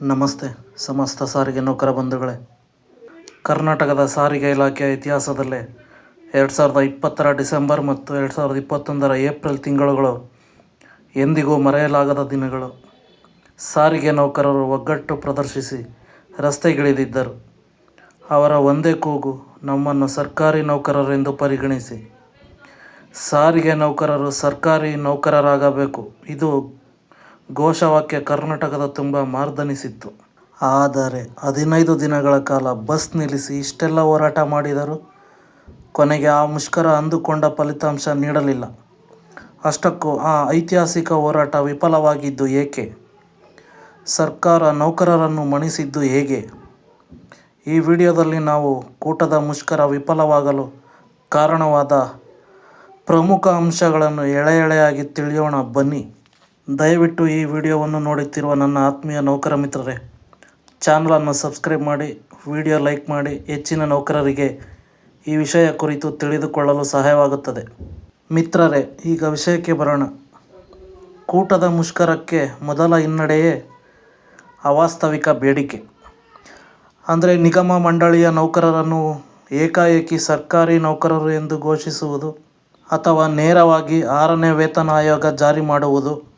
ನಮಸ್ತೆ, ಸಮಸ್ತ ಸಾರಿಗೆ ನೌಕರ ಬಂಧುಗಳೇ. ಕರ್ನಾಟಕದ ಸಾರಿಗೆ ಇಲಾಖೆಯ ಇತಿಹಾಸದಲ್ಲಿ ಎರಡು ಸಾವಿರದ ಇಪ್ಪತ್ತರ ಡಿಸೆಂಬರ್ ಮತ್ತು ಎರಡು ಸಾವಿರದ ಇಪ್ಪತ್ತೊಂದರ ಏಪ್ರಿಲ್ ತಿಂಗಳುಗಳು ಎಂದಿಗೂ ಮರೆಯಲಾಗದ ದಿನಗಳು. ಸಾರಿಗೆ ನೌಕರರು ಒಗ್ಗಟ್ಟು ಪ್ರದರ್ಶಿಸಿ ರಸ್ತೆಗಿಳಿದಿದ್ದರು. ಅವರ ಒಂದೇ ಕೂಗು ನಮ್ಮನ್ನು ಸರ್ಕಾರಿ ನೌಕರರೆಂದು ಪರಿಗಣಿಸಿ. ಸಾರಿಗೆ ನೌಕರರು ಸರ್ಕಾರಿ ನೌಕರರಾಗಬೇಕು. ಇದು ಘೋಷವಾಕ್ಯ ಕರ್ನಾಟಕದ ತುಂಬ ಮಾರ್ದನಿಸಿತ್ತು. ಆದರೆ ಹದಿನೈದು ದಿನಗಳ ಕಾಲ ಬಸ್ ನಿಲ್ಲಿಸಿ ಇಷ್ಟೆಲ್ಲ ಹೋರಾಟ ಮಾಡಿದರು ಕೊನೆಗೆ ಆ ಮುಷ್ಕರ ಅಂದುಕೊಂಡ ಫಲಿತಾಂಶ ನೀಡಲಿಲ್ಲ. ಅಷ್ಟಕ್ಕೂ ಆ ಐತಿಹಾಸಿಕ ಹೋರಾಟ ವಿಫಲವಾಗಿದ್ದು ಏಕೆ? ಸರ್ಕಾರ ನೌಕರರನ್ನು ಮಣಿಸಿದ್ದು ಹೇಗೆ? ಈ ವಿಡಿಯೋದಲ್ಲಿ ನಾವು ಕೂಟದ ಮುಷ್ಕರ ವಿಫಲವಾಗಲು ಕಾರಣವಾದ ಪ್ರಮುಖ ಅಂಶಗಳನ್ನು ಎಳೆ ಎಳೆಯಾಗಿ ತಿಳಿಯೋಣ ಬನ್ನಿ. ದಯವಿಟ್ಟು ಈ ವಿಡಿಯೋವನ್ನು ನೋಡುತ್ತಿರುವ ನನ್ನ ಆತ್ಮೀಯ ನೌಕರ ಮಿತ್ರರೇ, ಚಾನಲನ್ನು ಸಬ್ಸ್ಕ್ರೈಬ್ ಮಾಡಿ, ವಿಡಿಯೋ ಲೈಕ್ ಮಾಡಿ, ಹೆಚ್ಚಿನ ನೌಕರರಿಗೆ ಈ ವಿಷಯ ಕುರಿತು ತಿಳಿದುಕೊಳ್ಳಲು ಸಹಾಯವಾಗುತ್ತದೆ. ಮಿತ್ರರೇ, ಈಗ ವಿಷಯಕ್ಕೆ ಬರೋಣ. ಕೂಟದ ಮುಷ್ಕರಕ್ಕೆ ಮೊದಲ ಹಿನ್ನಡೆಯೇ ಅವಾಸ್ತವಿಕ ಬೇಡಿಕೆ. ಅಂದರೆ ನಿಗಮ ಮಂಡಳಿಯ ನೌಕರರನ್ನು ಏಕಾಏಕಿ ಸರ್ಕಾರಿ ನೌಕರರು ಎಂದು ಘೋಷಿಸುವುದು ಅಥವಾ ನೇರವಾಗಿ ಆರನೇ ವೇತನ ಆಯೋಗ ಜಾರಿ ಮಾಡುವುದು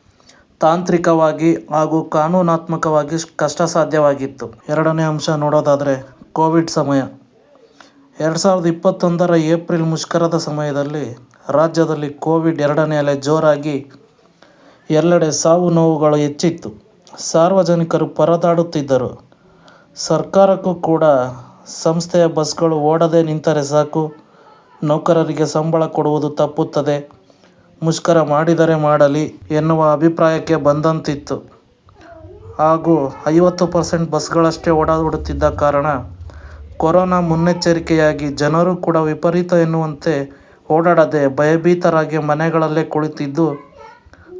ತಾಂತ್ರಿಕವಾಗಿ ಹಾಗೂ ಕಾನೂನಾತ್ಮಕವಾಗಿ ಕಷ್ಟ ಸಾಧ್ಯವಾಗಿತ್ತು ಎರಡನೇ ಅಂಶ ನೋಡೋದಾದರೆ ಕೋವಿಡ್ ಸಮಯ. ಎರಡು ಸಾವಿರದ ಇಪ್ಪತ್ತೊಂದರ ಏಪ್ರಿಲ್ ಮುಷ್ಕರದ ಸಮಯದಲ್ಲಿ ರಾಜ್ಯದಲ್ಲಿ ಕೋವಿಡ್ ಎರಡನೇ ಅಲೆ ಜೋರಾಗಿ ಎಲ್ಲೆಡೆ ಸಾವು ನೋವುಗಳು ಹೆಚ್ಚಿತ್ತು. ಸಾರ್ವಜನಿಕರು ಪರದಾಡುತ್ತಿದ್ದರು. ಸರ್ಕಾರಕ್ಕೂ ಕೂಡ ಸಂಸ್ಥೆಯ ಬಸ್ಗಳು ಓಡದೆ ನಿಂತರೆ ಸಾಕು. ನೌಕರರಿಗೆ ಸಂಬಳ ಕೊಡುವುದು ತಪ್ಪುತ್ತದೆ. ಮುಷ್ಕರ ಮಾಡಿದರೆ ಮಾಡಲಿ ಎನ್ನುವ ಅಭಿಪ್ರಾಯಕ್ಕೆ ಬಂದಂತಿತ್ತು. ಹಾಗೂ ಐವತ್ತು ಪರ್ಸೆಂಟ್ ಬಸ್ಗಳಷ್ಟೇ ಓಡಾಡುತ್ತಿದ್ದ ಕಾರಣ ಕೊರೋನಾ ಮುನ್ನೆಚ್ಚರಿಕೆಯಾಗಿ ಜನರು ಕೂಡ ವಿಪರೀತ ಎನ್ನುವಂತೆ ಓಡಾಡದೆ ಭಯಭೀತರಾಗಿ ಮನೆಗಳಲ್ಲೇ ಕುಳಿತಿದ್ದು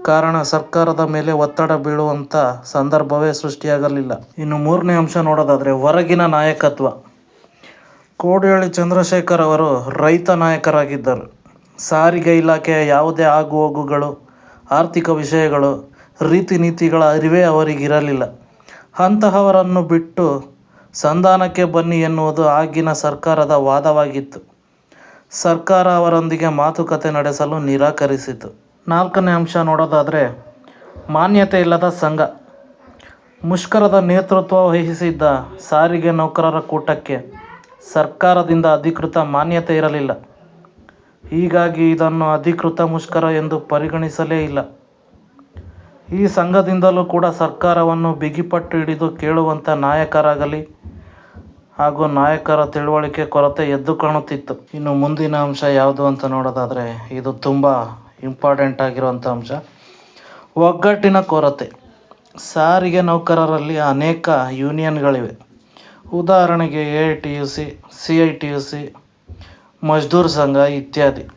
ಕಾರಣ ಸರ್ಕಾರದ ಮೇಲೆ ಒತ್ತಡ ಬೀಳುವಂಥ ಸಂದರ್ಭವೇ ಸೃಷ್ಟಿಯಾಗಲಿಲ್ಲ. ಇನ್ನು ಮೂರನೇ ಅಂಶ ನೋಡೋದಾದರೆ ಹೊರಗಿನ ನಾಯಕತ್ವ. ಕೋಡಿಹಳ್ಳಿ ಚಂದ್ರಶೇಖರ್ ಅವರು ರೈತ ನಾಯಕರಾಗಿದ್ದರು. ಸಾರಿಗೆ ಇಲಾಖೆಯ ಯಾವುದೇ ಆಗುಹೋಗುಗಳು, ಆರ್ಥಿಕ ವಿಷಯಗಳು ರೀತಿ ನೀತಿಗಳ ಅರಿವೇ ಅವರಿಗಿರಲಿಲ್ಲ. ಅಂತಹವರನ್ನು ಬಿಟ್ಟು ಸಂಧಾನಕ್ಕೆ ಬನ್ನಿ ಎನ್ನುವುದು ಆಗಿನ ಸರ್ಕಾರದ ವಾದವಾಗಿತ್ತು. ಸರ್ಕಾರ ಅವರೊಂದಿಗೆ ಮಾತುಕತೆ ನಡೆಸಲು ನಿರಾಕರಿಸಿತು. ನಾಲ್ಕನೇ ಅಂಶ ನೋಡೋದಾದರೆ, ಮಾನ್ಯತೆ ಇಲ್ಲದ ಸಂಘ. ಮುಷ್ಕರದ ನೇತೃತ್ವ ವಹಿಸಿದ್ದ ಸಾರಿಗೆ ನೌಕರರ ಕೂಟಕ್ಕೆ ಸರ್ಕಾರದಿಂದ ಅಧಿಕೃತ ಮಾನ್ಯತೆ ಇರಲಿಲ್ಲ. ಹೀಗಾಗಿ ಇದನ್ನು ಅಧಿಕೃತ ಮುಷ್ಕರ ಎಂದು ಪರಿಗಣಿಸಲೇ ಇಲ್ಲ. ಈ ಸಂಘದಿಂದಲೂ ಕೂಡ ಸರ್ಕಾರವನ್ನು ಬಿಗಿಪಟ್ಟು ಹಿಡಿದು ಕೇಳುವಂಥ ನಾಯಕರಾಗಲಿ ಹಾಗೂ ನಾಯಕರ ತಿಳುವಳಿಕೆ ಕೊರತೆ ಎದ್ದು ಕಾಣುತ್ತಿತ್ತು. ಇನ್ನು ಮುಂದಿನ ಅಂಶ ಯಾವುದು ಅಂತ ನೋಡೋದಾದರೆ, ಇದು ತುಂಬ ಇಂಪಾರ್ಟೆಂಟ್ ಆಗಿರುವಂಥ ಅಂಶ. ಒಗ್ಗಟ್ಟಿನ ಕೊರತೆ. ಸಾರಿಗೆ ನೌಕರರಲ್ಲಿ ಅನೇಕ ಯೂನಿಯನ್ಗಳಿವೆ ಉದಾಹರಣೆಗೆ A I T U C C I T U C Mazdoor Sangh ಇತ್ಯಾದಿ.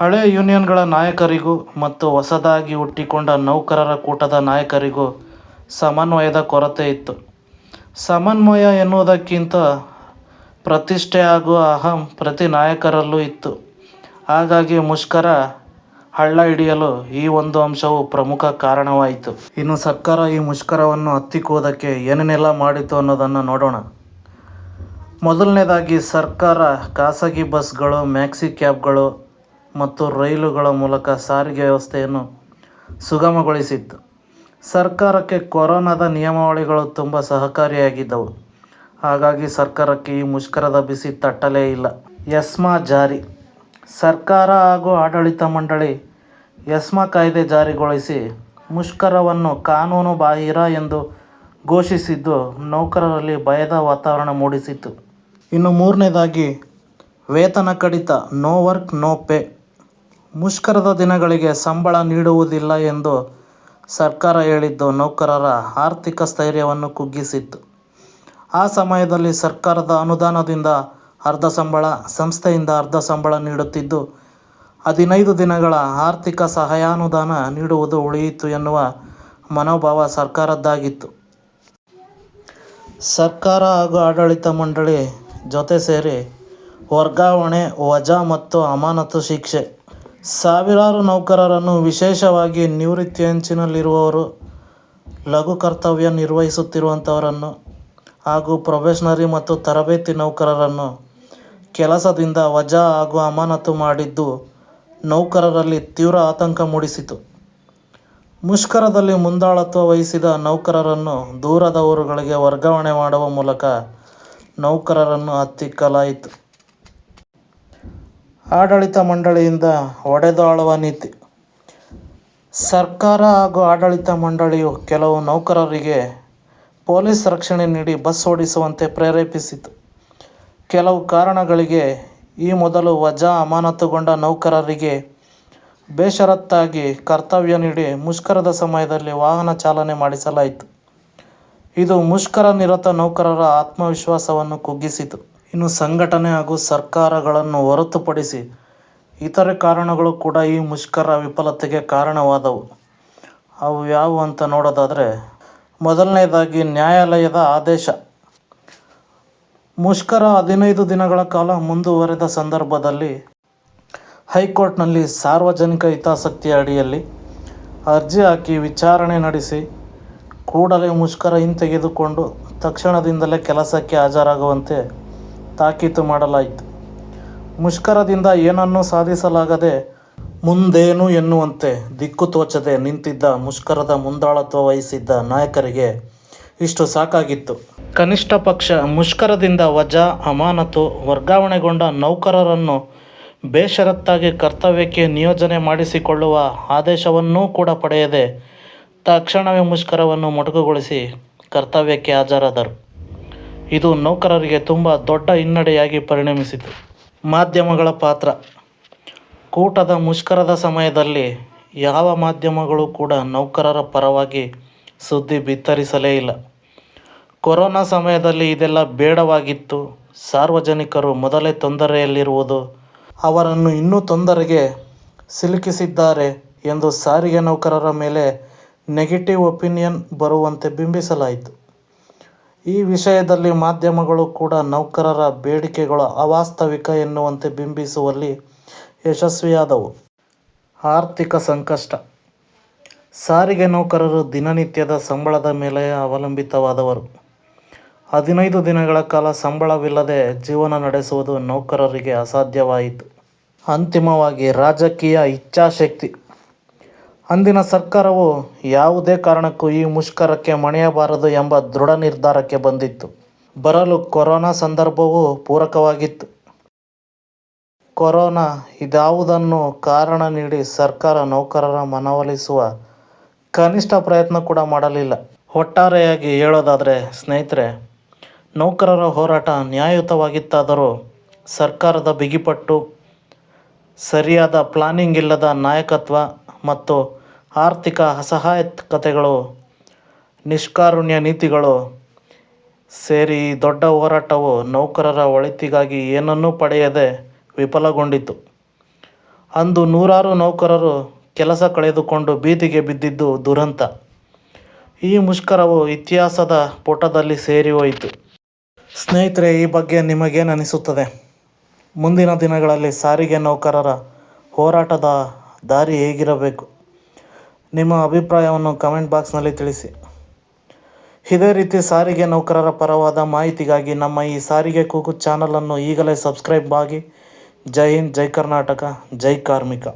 ಹಳೆಯ ಯೂನಿಯನ್ಗಳ ನಾಯಕರಿಗೂ ಮತ್ತು ಹೊಸದಾಗಿ ಹುಟ್ಟಿಕೊಂಡ ನೌಕರರ ಕೂಟದ ನಾಯಕರಿಗೂ ಸಮನ್ವಯದ ಕೊರತೆ ಇತ್ತು. ಸಮನ್ವಯ ಎನ್ನುವುದಕ್ಕಿಂತ ಪ್ರತಿಷ್ಠೆ ಹಾಗೂ ಅಹಂ ಪ್ರತಿ ನಾಯಕರಲ್ಲೂ ಇತ್ತು. ಹಾಗಾಗಿ ಮುಷ್ಕರ ಹಳ್ಳ ಹಿಡಿಯಲು ಈ ಒಂದು ಅಂಶವು ಪ್ರಮುಖ ಕಾರಣವಾಯಿತು. ಇನ್ನು ಸರ್ಕಾರ ಈ ಮುಷ್ಕರವನ್ನು ಹತ್ತಿಕ್ಕುವುದಕ್ಕೆ ಏನೇನೆಲ್ಲ ಮಾಡಿತು ಅನ್ನೋದನ್ನು ನೋಡೋಣ. ಮೊದಲನೇದಾಗಿ ಸರ್ಕಾರ ಖಾಸಗಿ ಬಸ್ಗಳು, ಮ್ಯಾಕ್ಸಿ ಕ್ಯಾಬ್ಗಳು ಮತ್ತು ರೈಲುಗಳ ಮೂಲಕ ಸಾರಿಗೆ ವ್ಯವಸ್ಥೆಯನ್ನು ಸುಗಮಗೊಳಿಸಿತ್ತು. ಸರ್ಕಾರಕ್ಕೆ ಕೊರೋನಾದ ನಿಯಮಾವಳಿಗಳು ತುಂಬ ಸಹಕಾರಿಯಾಗಿದ್ದವು. ಹಾಗಾಗಿ ಸರ್ಕಾರಕ್ಕೆ ಈ ಮುಷ್ಕರದ ಬಿಸಿ ತಟ್ಟಲೇ ಇಲ್ಲ. ಎಸ್ಮಾ ಜಾರಿ. ಸರ್ಕಾರ ಹಾಗೂ ಆಡಳಿತ ಮಂಡಳಿ ಎಸ್ಮಾ ಕಾಯ್ದೆ ಜಾರಿಗೊಳಿಸಿ ಮುಷ್ಕರವನ್ನು ಕಾನೂನು ಬಾಹಿರ ಎಂದು ಘೋಷಿಸಿದ್ದು ನೌಕರರಲ್ಲಿ ಭಯದ ವಾತಾವರಣ ಮೂಡಿಸಿತು ಇನ್ನು ಮೂರನೇದಾಗಿ, ವೇತನ ಕಡಿತ ನೋ ವರ್ಕ್ ನೋ ಪೇ ಮುಷ್ಕರದ ದಿನಗಳಿಗೆ ಸಂಬಳ ನೀಡುವುದಿಲ್ಲ ಎಂದು ಸರ್ಕಾರ ಹೇಳಿದ್ದು ನೌಕರರ ಆರ್ಥಿಕ ಸ್ಥೈರ್ಯವನ್ನು ಕುಗ್ಗಿಸಿತ್ತು. ಆ ಸಮಯದಲ್ಲಿ ಸರ್ಕಾರದ ಅನುದಾನದಿಂದ ಅರ್ಧ ಸಂಬಳ, ಸಂಸ್ಥೆಯಿಂದ ಅರ್ಧ ಸಂಬಳ ನೀಡುತ್ತಿದ್ದು, ಹದಿನೈದು ದಿನಗಳ ಆರ್ಥಿಕ ಸಹಾಯಾನುದಾನ ನೀಡುವುದು ಉಳಿಯಿತು ಎನ್ನುವ ಮನೋಭಾವ ಸರ್ಕಾರದ್ದಾಗಿತ್ತು. ಸರ್ಕಾರ ಹಾಗೂ ಆಡಳಿತ ಮಂಡಳಿ ಜೊತೆ ಸೇರಿ ವರ್ಗಾವಣೆ, ವಜಾ ಮತ್ತು ಅಮಾನತು ಶಿಕ್ಷೆ. ಸಾವಿರಾರು ನೌಕರರನ್ನು ವಿಶೇಷವಾಗಿ ನಿವೃತ್ತಿ ಅಂಚಿನಲ್ಲಿರುವವರು ಲಘು ಕರ್ತವ್ಯ ನಿರ್ವಹಿಸುತ್ತಿರುವಂಥವರನ್ನು ಹಾಗೂ ಪ್ರೊಬೇಷನರಿ ಮತ್ತು ತರಬೇತಿ ನೌಕರರನ್ನು ಕೆಲಸದಿಂದ ವಜಾ ಹಾಗೂ ಅಮಾನತು ಮಾಡಿದ್ದು ನೌಕರರಲ್ಲಿ ತೀವ್ರ ಆತಂಕ ಮೂಡಿಸಿತು. ಮುಷ್ಕರದಲ್ಲಿ ಮುಂದಾಳತ್ವ ವಹಿಸಿದ ನೌಕರರನ್ನು ದೂರದ ಊರುಗಳಿಗೆ ವರ್ಗಾವಣೆ ಮಾಡುವ ಮೂಲಕ ನೌಕರರನ್ನು ಹತ್ತಿಕ್ಕಲಾಯಿತು. ಆಡಳಿತ ಮಂಡಳಿಯಿಂದ ಒಡೆದಾಳುವ ನೀತಿ. ಸರ್ಕಾರ ಹಾಗೂ ಆಡಳಿತ ಮಂಡಳಿಯು ಕೆಲವು ನೌಕರರಿಗೆ ಪೊಲೀಸ್ ರಕ್ಷಣೆ ನೀಡಿ ಬಸ್ ಓಡಿಸುವಂತೆ ಪ್ರೇರೇಪಿಸಿತು. ಕೆಲವು ಕಾರಣಗಳಿಗೆ ಈ ಮೊದಲು ವಜಾ ಅಮಾನತುಗೊಂಡ ನೌಕರರಿಗೆ ಬೇಷರತ್ತಾಗಿ ಕರ್ತವ್ಯ ನೀಡಿ ಮುಷ್ಕರದ ಸಮಯದಲ್ಲಿ ವಾಹನ ಚಾಲನೆ ಮಾಡಿಸಲಾಯಿತು. ಇದು ಮುಷ್ಕರ ನಿರತ ನೌಕರರ ಆತ್ಮವಿಶ್ವಾಸವನ್ನು ಕುಗ್ಗಿಸಿತು. ಇನ್ನು ಸಂಘಟನೆ ಹಾಗೂ ಸರ್ಕಾರಗಳನ್ನು ಹೊರತುಪಡಿಸಿ ಇತರೆ ಕಾರಣಗಳು ಕೂಡ ಈ ಮುಷ್ಕರ ವಿಫಲತೆಗೆ ಕಾರಣವಾದವು. ಅವು ಯಾವುವು ಅಂತ ನೋಡೋದಾದರೆ, ಮೊದಲನೇದಾಗಿ ನ್ಯಾಯಾಲಯದ ಆದೇಶ. ಮುಷ್ಕರ ಹದಿನೈದು ದಿನಗಳ ಕಾಲ ಮುಂದುವರೆದ ಸಂದರ್ಭದಲ್ಲಿ ಹೈಕೋರ್ಟ್ನಲ್ಲಿ ಸಾರ್ವಜನಿಕ ಹಿತಾಸಕ್ತಿಯ ಅಡಿಯಲ್ಲಿ ಅರ್ಜಿ ಹಾಕಿ ವಿಚಾರಣೆ ನಡೆಸಿ ಕೂಡಲೇ ಮುಷ್ಕರ ಹಿಂತೆಗೆದುಕೊಂಡು ತಕ್ಷಣದಿಂದಲೇ ಕೆಲಸಕ್ಕೆ ಹಾಜರಾಗುವಂತೆ ತಾಕೀತು ಮಾಡಲಾಯಿತು. ಮುಷ್ಕರದಿಂದ ಏನನ್ನೂ ಸಾಧಿಸಲಾಗದೆ ಮುಂದೇನು ಎನ್ನುವಂತೆ ದಿಕ್ಕು ತೋಚದೆ ನಿಂತಿದ್ದ ಮುಷ್ಕರದ ಮುಂದಾಳತ್ವ ವಹಿಸಿದ್ದ ನಾಯಕರಿಗೆ ಇಷ್ಟು ಸಾಕಾಗಿತ್ತು. ಕನಿಷ್ಠ ಪಕ್ಷ ಮುಷ್ಕರದಿಂದ ವಜಾ, ಅಮಾನತು, ವರ್ಗಾವಣೆಗೊಂಡ ನೌಕರರನ್ನು ಬೇಷರತ್ತಾಗಿ ಕರ್ತವ್ಯಕ್ಕೆ ನಿಯೋಜನೆ ಮಾಡಿಸಿಕೊಳ್ಳುವ ಆದೇಶವನ್ನೂ ಕೂಡ ಪಡೆಯದೆ ತಕ್ಷಣವೇ ಮುಷ್ಕರವನ್ನು ಮೊಟಕುಗೊಳಿಸಿ ಕರ್ತವ್ಯಕ್ಕೆ ಹಾಜರಾದರು. ಇದು ನೌಕರರಿಗೆ ತುಂಬ ದೊಡ್ಡ ಹಿನ್ನಡೆಯಾಗಿ ಪರಿಣಮಿಸಿತು. ಮಾಧ್ಯಮಗಳ ಪಾತ್ರ. ಕೂಟದ ಮುಷ್ಕರದ ಸಮಯದಲ್ಲಿ ಯಾವ ಮಾಧ್ಯಮಗಳು ಕೂಡ ನೌಕರರ ಪರವಾಗಿ ಸುದ್ದಿ ಬಿತ್ತರಿಸಲೇ ಇಲ್ಲ. ಕೊರೋನಾ ಸಮಯದಲ್ಲಿ ಇದೆಲ್ಲ ಬೇಡವಾಗಿತ್ತು. ಸಾರ್ವಜನಿಕರು ಮೊದಲೇ ತೊಂದರೆಯಲ್ಲಿರುವುದು ಅವರನ್ನು ಇನ್ನೂ ತೊಂದರೆಗೆ ಸಿಲುಕಿಸಿದ್ದಾರೆ ಎಂದು ಸಾರಿಗೆ ನೌಕರರ ಮೇಲೆ ನೆಗೆಟಿವ್ ಒಪಿನಿಯನ್ ಬರುವಂತೆ ಬಿಂಬಿಸಲಾಯಿತು. ಈ ವಿಷಯದಲ್ಲಿ ಮಾಧ್ಯಮಗಳು ಕೂಡ ನೌಕರರ ಬೇಡಿಕೆಗಳು ಅವಾಸ್ತವಿಕ ಎನ್ನುವಂತೆ ಬಿಂಬಿಸುವಲ್ಲಿ ಯಶಸ್ವಿಯಾದವು. ಆರ್ಥಿಕ ಸಂಕಷ್ಟ. ಸಾರಿಗೆ ನೌಕರರು ದಿನನಿತ್ಯದ ಸಂಬಳದ ಮೇಲೆ ಅವಲಂಬಿತವಾದವರು. ಹದಿನೈದು ದಿನಗಳ ಕಾಲ ಸಂಬಳವಿಲ್ಲದೆ ಜೀವನ ನಡೆಸುವುದು ನೌಕರರಿಗೆ ಅಸಾಧ್ಯವಾಯಿತು. ಅಂತಿಮವಾಗಿ ರಾಜಕೀಯ ಇಚ್ಛಾಶಕ್ತಿ. ಅಂದಿನ ಸರ್ಕಾರವು ಯಾವುದೇ ಕಾರಣಕ್ಕೂ ಈ ಮುಷ್ಕರಕ್ಕೆ ಮಣಿಯಬಾರದು ಎಂಬ ದೃಢ ನಿರ್ಧಾರಕ್ಕೆ ಬಂದಿತ್ತು. ಬರಲು ಕೊರೋನಾ ಸಂದರ್ಭವು ಪೂರಕವಾಗಿತ್ತು. ಕೊರೋನಾ ಇದಾವುದನ್ನು ಕಾರಣ ನೀಡಿ ಸರ್ಕಾರ ನೌಕರರ ಮನವೊಲಿಸುವ ಕನಿಷ್ಠ ಪ್ರಯತ್ನ ಕೂಡ ಮಾಡಲಿಲ್ಲ. ಒಟ್ಟಾರೆಯಾಗಿ ಹೇಳೋದಾದರೆ, ಸ್ನೇಹಿತರೆ, ನೌಕರರ ಹೋರಾಟ ನ್ಯಾಯಯುತವಾಗಿತ್ತಾದರೂ ಸರ್ಕಾರದ ಬಿಗಿಪಟ್ಟು, ಸರಿಯಾದ ಪ್ಲಾನಿಂಗ್ ಇಲ್ಲದ ನಾಯಕತ್ವ ಮತ್ತು ಆರ್ಥಿಕ ಅಸಹಾಯಕತೆಗಳು, ನಿಷ್ಕಾರುಣ್ಯ ನೀತಿಗಳು ಸೇರಿ ದೊಡ್ಡ ಹೋರಾಟವು ನೌಕರರ ಒಳಿತಿಗಾಗಿ ಏನನ್ನೂ ಪಡೆಯದೆ ವಿಫಲಗೊಂಡಿತು ಅಂದು ನೂರಾರು ನೌಕರರು ಕೆಲಸ ಕಳೆದುಕೊಂಡು ಬೀದಿಗೆ ಬಿದ್ದಿದ್ದು ದುರಂತ. ಈ ಮುಷ್ಕರವು ಇತಿಹಾಸದ ಪುಟದಲ್ಲಿ ಸೇರಿ ಹೋಯಿತು. ಸ್ನೇಹಿತರೆ, ಈ ಬಗ್ಗೆ ನಿಮಗೇನು ಅನಿಸುತ್ತದೆ ಮುಂದಿನ ದಿನಗಳಲ್ಲಿ ಸಾರಿಗೆ ನೌಕರರ ಹೋರಾಟದ ದಾರಿ ಹೇಗಿರಬೇಕು? ನಿಮ್ಮ ಅಭಿಪ್ರಾಯವನ್ನು ಕಮೆಂಟ್ ಬಾಕ್ಸ್ನಲ್ಲಿ ತಿಳಿಸಿ. ಇದೇ ರೀತಿ ಸಾರಿಗೆ ನೌಕರರ ಪರವಾದ ಮಾಹಿತಿಗಾಗಿ ನಮ್ಮ ಈ ಸಾರಿಗೆ ಕೂಗು ಚಾನಲನ್ನು ಈಗಲೇ ಸಬ್ಸ್ಕ್ರೈಬ್ ಆಗಿ. ಜೈ ಹಿಂದ್, ಜೈ ಕರ್ನಾಟಕ, ಜೈ ಕಾರ್ಮಿಕ.